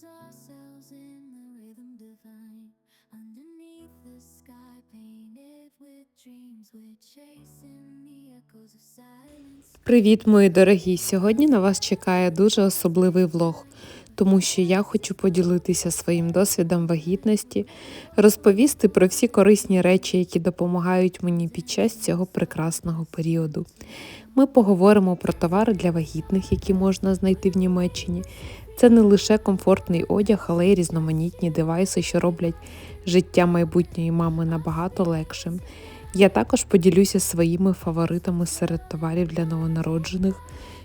lose ourselves in the rhythm divine. Underneath the sky, painted with dreams, we're chasing the echoes of silence. Привіт, мої дорогі! Сьогодні на вас чекає дуже особливий влог, тому що я хочу поділитися своїм досвідом вагітності, розповісти про всі корисні речі, які допомагають мені під час цього прекрасного періоду. Ми поговоримо про товари для вагітних, які можна знайти в Німеччині. Це не лише комфортний одяг, але й різноманітні девайси, що роблять життя майбутньої мами набагато легшим. Я також поділюся своїми фаворитами серед товарів для новонароджених,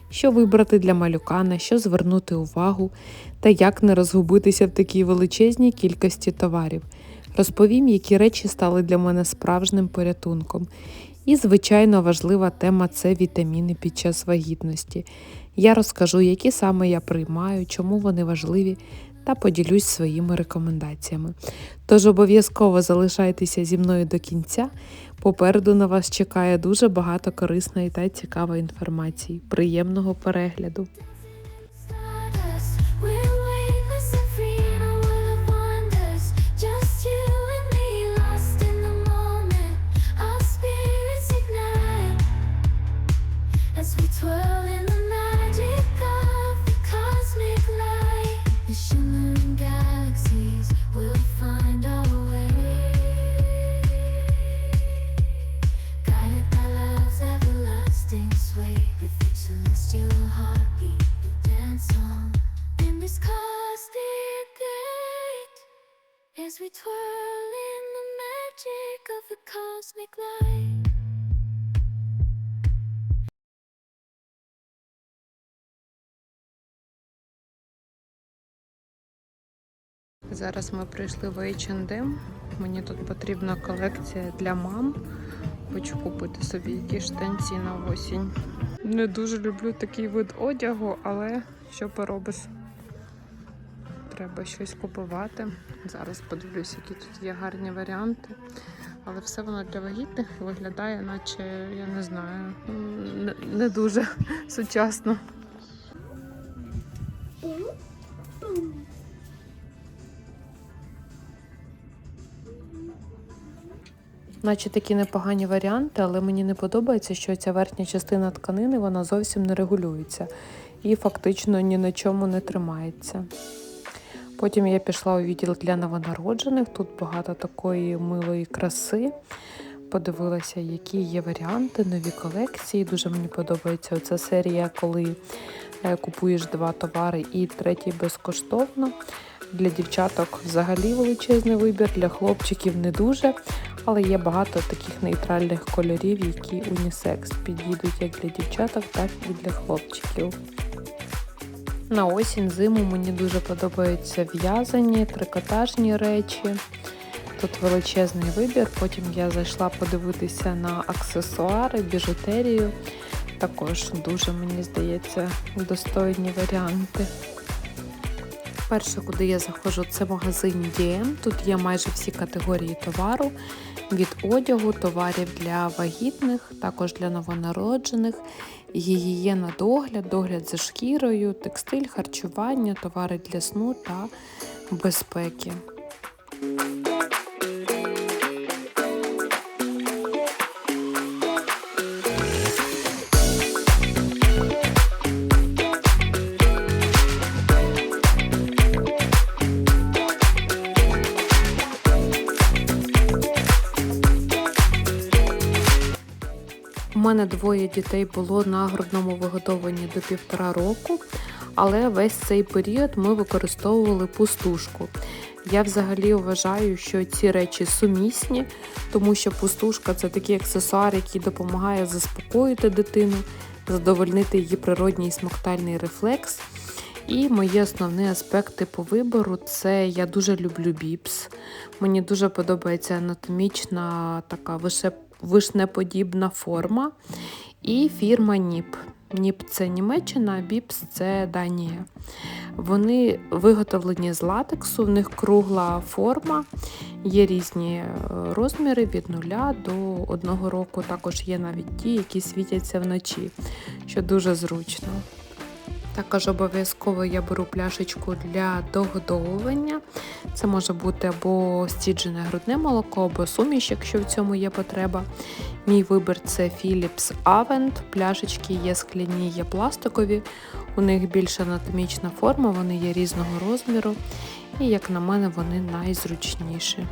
що вибрати для малюка, на що звернути увагу та як не розгубитися в такій величезній кількості товарів. Розповім, які речі стали для мене справжнім порятунком. І, звичайно, важлива тема це вітаміни під час вагітності. Я розкажу, які саме я приймаю, чому вони важливі, та поділюсь своїми рекомендаціями. Тож обов'язково залишайтеся зі мною до кінця. Попереду на вас чекає дуже багато корисної та цікавої інформації. Приємного перегляду! Зараз ми прийшли в H&M. Мені тут потрібна колекція для мам. Хочу купити собі якісь штанці на осінь. Не дуже люблю такий вид одягу, але що поробиш? Треба щось купувати. Зараз подивлюсь, які тут є гарні варіанти. Але все воно для вагітних виглядає, наче я не знаю, не, не дуже сучасно. Наче такі непогані варіанти, але мені не подобається, що ця верхня частина тканини вона зовсім не регулюється і фактично ні на чому не тримається. Потім я пішла у відділ для новонароджених. Тут багато такої милої краси. Подивилася, які є варіанти, нові колекції. Дуже мені подобається оця серія, коли е, купуєш два товари і третій безкоштовно. Для дівчаток взагалі величезний вибір, для хлопчиків не дуже, але є багато таких нейтральних кольорів, які унісекс підійдуть як для дівчаток, так і для хлопчиків. На осінь зиму мені дуже подобаються в'язані, трикотажні речі. Тут величезний вибір. Потім я зайшла подивитися на аксесуари, біжутерію. Також дуже, мені здається, достойні варіанти. Перше, куди я заходжу, це магазин DM. Тут є майже всі категорії товару від одягу, товарів для вагітних, також для новонароджених, гігієна догляд, догляд за шкірою, текстиль, харчування, товари для сну та безпеки. Двоє дітей було на грудному виготовленні до півтора року, але весь цей період ми використовували пустушку. Я взагалі вважаю, що ці речі сумісні, тому що пустушка це такий аксесуар, який допомагає заспокоїти дитину, задовольнити її природній смоктальний рефлекс. І мої основні аспекти по вибору це я дуже люблю біпс. Мені дуже подобається анатомічна така више- вишнеподібна форма. І фірма Ніп. Ніп це Німеччина, а Біпс це Данія. Вони виготовлені з латексу, в них кругла форма, є різні е, розміри від нуля до одного року. Також є навіть ті, які світяться вночі, що дуже зручно. Також обов'язково я беру пляшечку для догодовування. Це може бути або стіджене грудне молоко, або суміш, якщо в цьому є потреба. Мій вибір це Philips Avent. Пляшечки є скляні, є пластикові. У них більш анатомічна форма, вони є різного розміру. І, як на мене, вони найзручніші.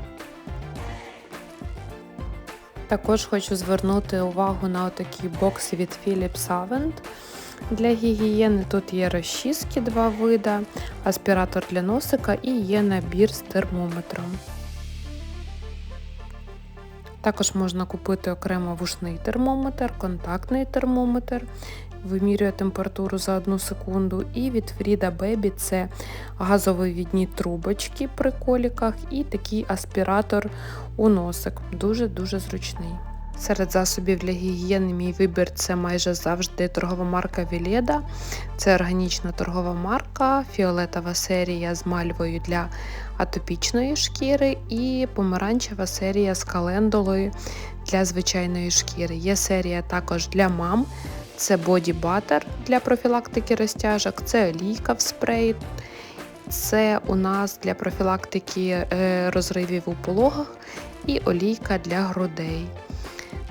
Також хочу звернути увагу на такі бокси від Philips Avent. Для гігієни тут є розчіски два вида, аспіратор для носика і є набір з термометром. Також можна купити окремо вушний термометр, контактний термометр, вимірює температуру за одну секунду. І від Frida Baby це газовивідні трубочки при коліках і такий аспіратор у носик. Дуже-дуже зручний. Серед засобів для гігієни мій вибір це майже завжди торгова марка Віледа. Це органічна торгова марка, фіолетова серія з мальвою для атопічної шкіри і помаранчева серія з календулою для звичайної шкіри. Є серія також для мам. Це Body Butter для профілактики розтяжок, це олійка в спреї. Це у нас для профілактики е, розривів у пологах і олійка для грудей.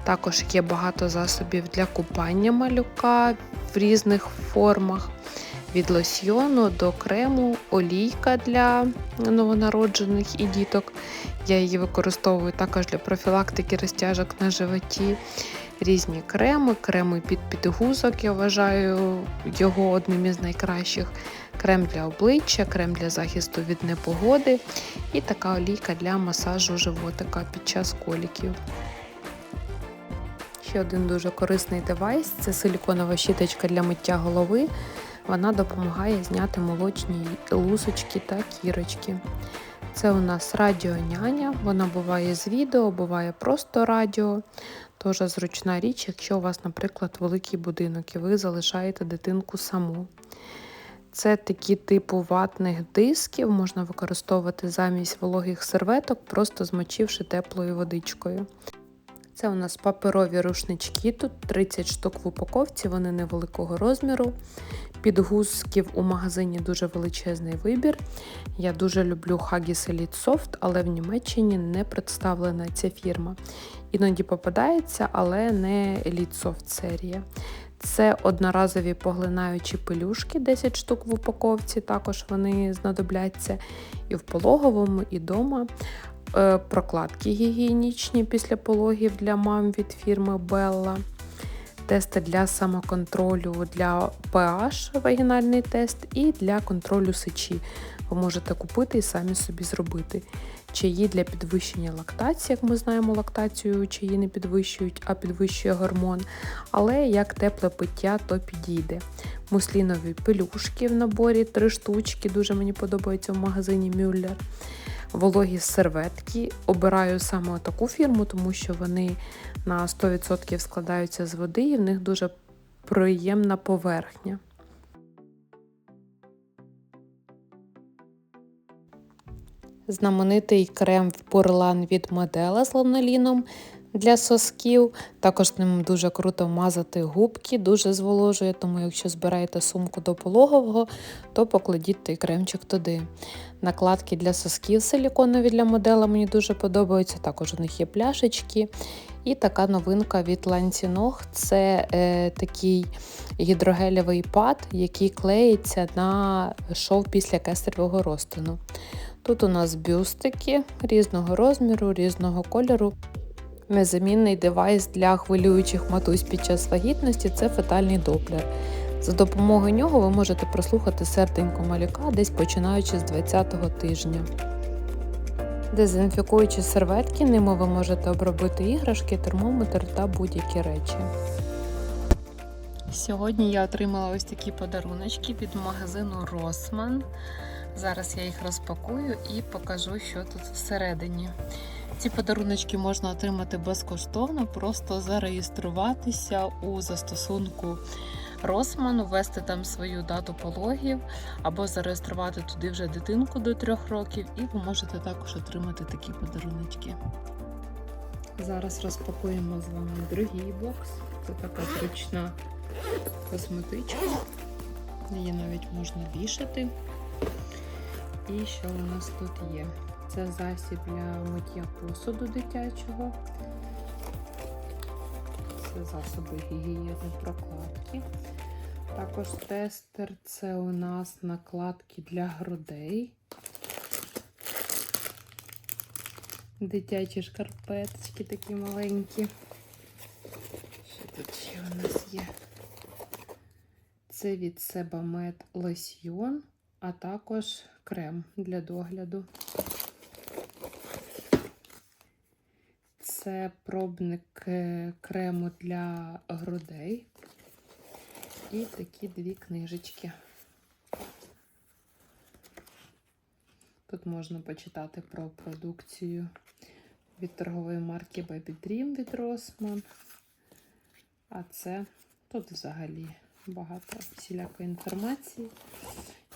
Також є багато засобів для купання малюка в різних формах. Від лосьйону до крему, олійка для новонароджених і діток. Я її використовую також для профілактики розтяжок на животі. Різні креми, креми під підгузок, я вважаю його одним із найкращих. Крем для обличчя, крем для захисту від непогоди і така олійка для масажу животика під час коліків. Ще один дуже корисний девайс це силіконова щіточка для миття голови. Вона допомагає зняти молочні лусочки та кірочки. Це у нас радіоняня, вона буває з відео, буває просто радіо. Тож зручна річ, якщо у вас, наприклад, великий будинок і ви залишаєте дитинку саму. Це такі типу ватних дисків, можна використовувати замість вологих серветок, просто змочивши теплою водичкою. Це у нас паперові рушнички, тут 30 штук в упаковці, вони невеликого розміру. Підгузків у магазині дуже величезний вибір. Я дуже люблю Haggis Elite Soft, але в Німеччині не представлена ця фірма. Іноді попадається, але не Elite Soft серія. Це одноразові поглинаючі пелюшки, 10 штук в упаковці, також вони знадобляться і в пологовому, і вдома. Е, Прокладки гігієнічні після пологів для мам від фірми Bella. Тести для самоконтролю для pH, вагінальний тест, і для контролю сечі. Ви можете купити і самі собі зробити. Чаї для підвищення лактації, як ми знаємо, лактацію чаї не підвищують, а підвищує гормон. Але як тепле пиття, то підійде. Муслінові пелюшки в наборі, три штучки, дуже мені подобаються в магазині Мюллер. Вологі серветки. Обираю саме таку фірму, тому що вони на 100% складаються з води і в них дуже приємна поверхня. Знаменитий крем в бурлан від Модела з ланоліном для сосків. Також ним дуже круто мазати губки, дуже зволожує, тому якщо збираєте сумку до пологового, то покладіть той кремчик туди. Накладки для сосків силіконові для модела мені дуже подобаються. Також у них є пляшечки. І така новинка від Ланціног це е, такий гідрогелевий пад, який клеїться на шов після кесаревого розтину. Тут у нас бюстики різного розміру, різного кольору. Незамінний девайс для хвилюючих матусь під час вагітності це фетальний доплер. За допомогою нього ви можете прослухати серденько малюка десь починаючи з 20-го тижня. Дезінфікуючи серветки, ними ви можете обробити іграшки, термометр та будь-які речі. Сьогодні я отримала ось такі подаруночки від магазину Росман. Зараз я їх розпакую і покажу, що тут всередині. Ці подаруночки можна отримати безкоштовно, просто зареєструватися у застосунку Росман, ввести там свою дату пологів, або зареєструвати туди вже дитинку до трьох років, і ви можете також отримати такі подаруночки. Зараз розпакуємо з вами другий бокс. Це така зручна косметичка. Її навіть можна вішати. І що у нас тут є? Це засіб для миття посуду дитячого. Це засоби гігієни прокладки. Також тестер це у нас накладки для грудей. Дитячі шкарпеточки такі маленькі. Що тут ще у нас є? Це від Себамед лосьйон, а також крем для догляду. Це пробник е, крему для грудей. І такі дві книжечки. Тут можна почитати про продукцію від торгової марки Baby Dream від Rossmann. А це тут взагалі багато всілякої інформації.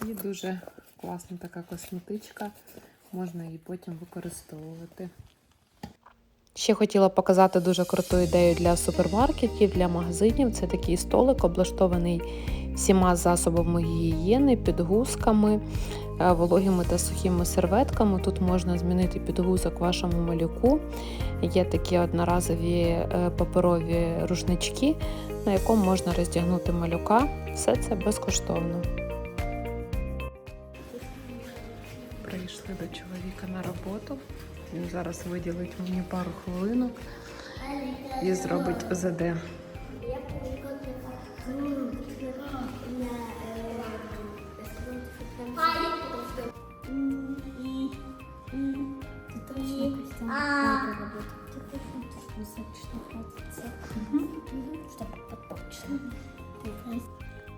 І дуже класна така косметичка. Можна її потім використовувати. Ще хотіла показати дуже круту ідею для супермаркетів, для магазинів. Це такий столик, облаштований всіма засобами гігієни, підгузками, е, вологими та сухими серветками. Тут можна змінити підгузок вашому малюку. Є такі одноразові е, паперові рушнички, на якому можна роздягнути малюка. Все це безкоштовно. Прийшли до чоловіка на роботу. Він зараз виділить мені пару хвилинок і зробить ОЗД.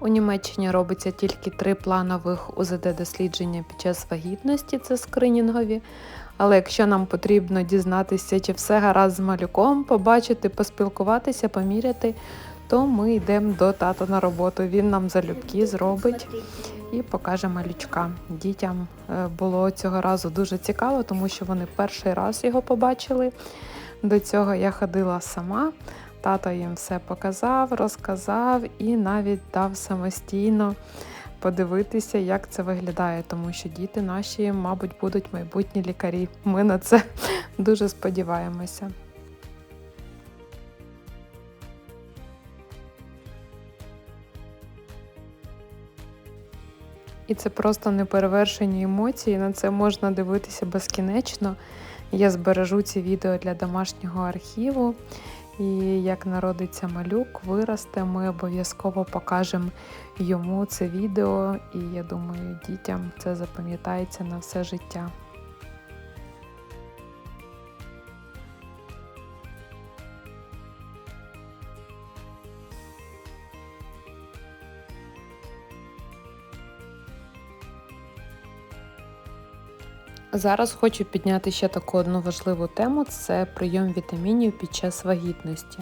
У Німеччині робиться тільки три планових УЗД-дослідження під час вагітності, це скринінгові. Але якщо нам потрібно дізнатися, чи все гаразд з малюком, побачити, поспілкуватися, поміряти, то ми йдемо до тата на роботу. Він нам залюбки зробить і покаже малючка. Дітям е, було цього разу дуже цікаво, тому що вони перший раз його побачили. До цього я ходила сама. Тато їм все показав, розказав і навіть дав самостійно подивитися, як це виглядає, тому що діти наші, мабуть, будуть майбутні лікарі. Ми на це дуже сподіваємося. І це просто неперевершені емоції. На це можна дивитися безкінечно. Я збережу ці відео для домашнього архіву. І як народиться малюк, виросте, ми обов'язково покажемо йому це відео. І я думаю, дітям це запам'ятається на все життя. Зараз хочу підняти ще таку одну важливу тему це прийом вітамінів під час вагітності.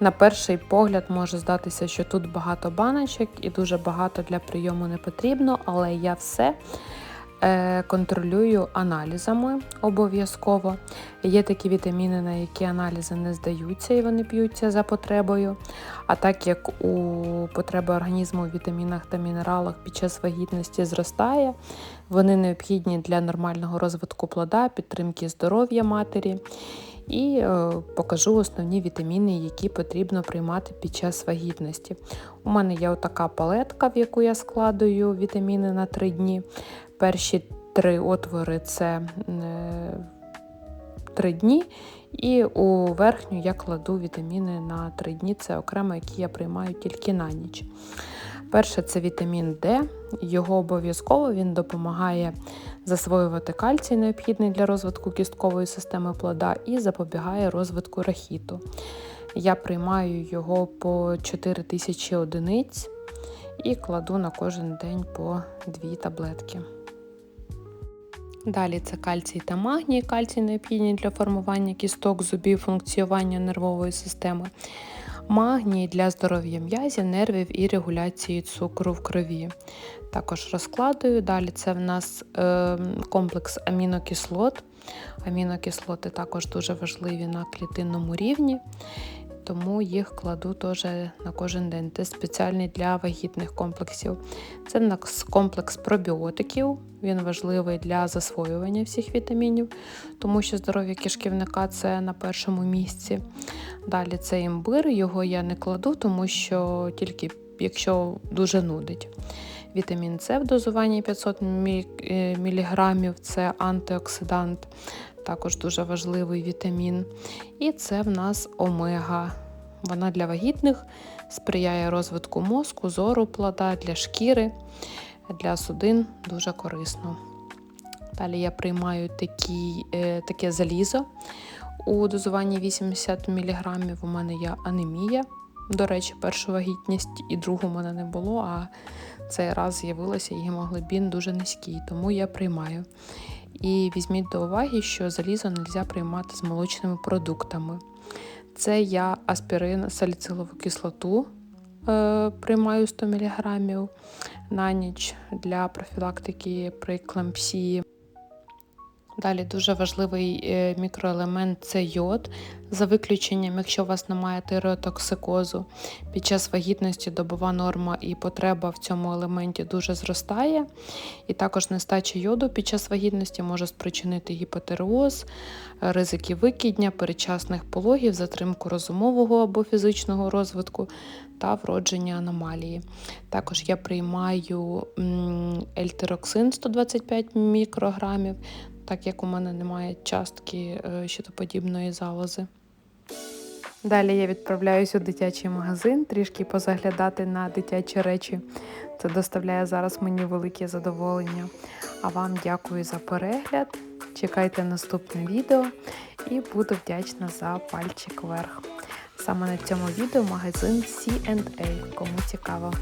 На перший погляд може здатися, що тут багато баночок і дуже багато для прийому не потрібно, але я все е, контролюю аналізами обов'язково. Є такі вітаміни, на які аналізи не здаються і вони п'ються за потребою. А так як у потреби організму у вітамінах та мінералах під час вагітності зростає, вони необхідні для нормального розвитку плода, підтримки здоров'я матері. І е, покажу основні вітаміни, які потрібно приймати під час вагітності. У мене є отака палетка, в яку я складую вітаміни на 3 дні. Перші три отвори це е, 3 дні. І у верхню я кладу вітаміни на 3 дні. Це окремо, які я приймаю тільки на ніч. Перше це вітамін Д. Його обов'язково він допомагає засвоювати кальцій, необхідний для розвитку кісткової системи плода, і запобігає розвитку рахіту. Я приймаю його по 4000 одиниць і кладу на кожен день по 2 таблетки. Далі це кальцій та магній. Кальцій необхідні для формування кісток, зубів, функціонування нервової системи. Магній для здоров'я м'язів, нервів і регуляції цукру в крові. Також розкладую. Далі це в нас е, комплекс амінокислот. Амінокислоти також дуже важливі на клітинному рівні, тому їх кладу теж на кожен день. Це спеціальний для вагітних комплексів. Це комплекс пробіотиків. Він важливий для засвоювання всіх вітамінів, тому що здоров'я кишківника це на першому місці. Далі це імбир, його я не кладу, тому що тільки якщо дуже нудить. Вітамін С в дозуванні 500 мг це антиоксидант, також дуже важливий вітамін. І це в нас омега. Вона для вагітних сприяє розвитку мозку, зору плода, для шкіри, для судин дуже корисно. Далі я приймаю такі, е, таке залізо у дозуванні 80 мг. У мене є анемія. До речі, першу вагітність і другу в мене не було, а цей раз з'явилося і гемоглобін дуже низький, тому я приймаю. І візьміть до уваги, що залізо не можна приймати з молочними продуктами. Це я аспірин, саліцилову кислоту е, приймаю 100 мг на ніч для профілактики при клампсії. Далі дуже важливий е, мікроелемент це йод. За виключенням, якщо у вас немає тиреотоксикозу, під час вагітності добова норма і потреба в цьому елементі дуже зростає. І також нестача йоду під час вагітності може спричинити гіпотереоз, ризики викидня, передчасних пологів, затримку розумового або фізичного розвитку та вродження аномалії. Також я приймаю ельтероксин 125 мікрограмів, так як у мене немає частки е, щитоподібної залози. Далі я відправляюсь у дитячий магазин, трішки позаглядати на дитячі речі. Це доставляє зараз мені велике задоволення. А вам дякую за перегляд. Чекайте наступне відео і буду вдячна за пальчик вверх. Саме на цьому відео магазин C&A, кому цікаво.